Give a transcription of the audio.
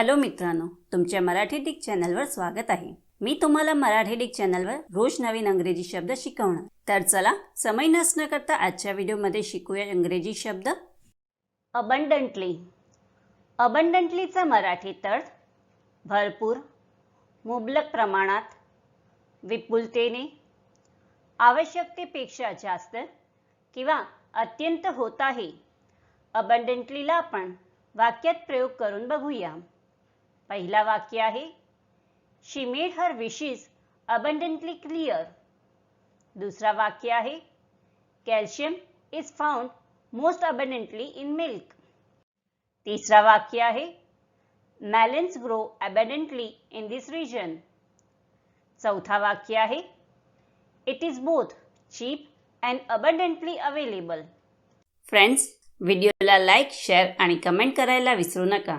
Hello मित्रांनो तुमच्या Marathi Dick चॅनलवर स्वागत आहे. मी तुम्हाला मराठी डिक चॅनलवर रोज नवीन अंग्रेजी शब्द शिकवणार. तर चला समय नसणं करता आजच्या व्हिडिओमध्ये शिकूया इंग्रजी शब्द. अबंडंटली अबंडंटलीचा मराठीत अर्थ भरपूर मुबलक प्रमाणात विपुलतेने आवश्यकतेपेक्षा जास्त किंवा अत्यंत होत आहे. अबंडंटलीला आपण वाक्यात प्रयोग करून बघूया. पहिला वाक्य आहे she made her wishes abundantly clear दुसरा वाक्य आहे calcium is found most abundantly in milk तिसरा वाक्य आहे melons grow abundantly in this region चौथा वाक्य आहे it is both cheap and abundantly available friends व्हिडिओला लाईक शेअर आणि कमेंट करायला विसरू नका.